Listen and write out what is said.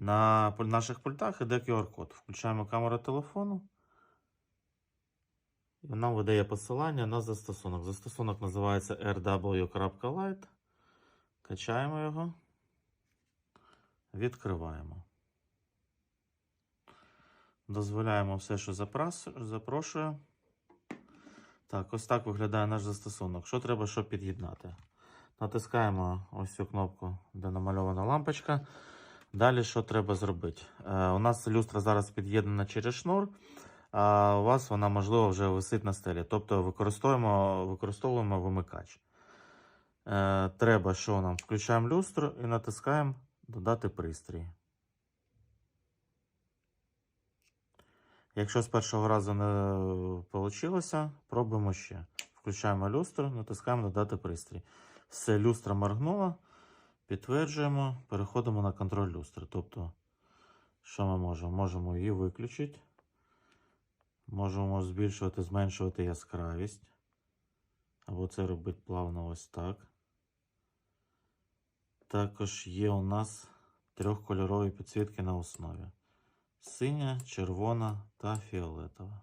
На наших пультах іде QR-код. Включаємо камеру телефону. Нам видає посилання на застосунок. Застосунок називається rw.lite. Качаємо його. Відкриваємо. Дозволяємо все, що запрошує. Так, ось так виглядає наш застосунок. Що треба, щоб під'єднати? Натискаємо ось цю кнопку, де намальована лампочка. Далі що треба зробити? Е, у нас люстра зараз під'єднана через шнур, а у вас вона, можливо, вже висить на стелі. Тобто використовуємо, використовуємо вимикач. Е, треба, що нам? Включаємо люстру і натискаємо Додати пристрій. Якщо з першого разу не вийшло, пробуємо ще. Включаємо люстру, натискаємо Додати пристрій. Все, люстра моргнула. Підтверджуємо, переходимо на контроль люстри. Тобто, що ми можемо? Можемо її виключити. Можемо збільшувати, зменшувати яскравість. Або це робити плавно ось так. Також є у нас трьохкольорові підсвітки на основі: синя, червона та фіолетова.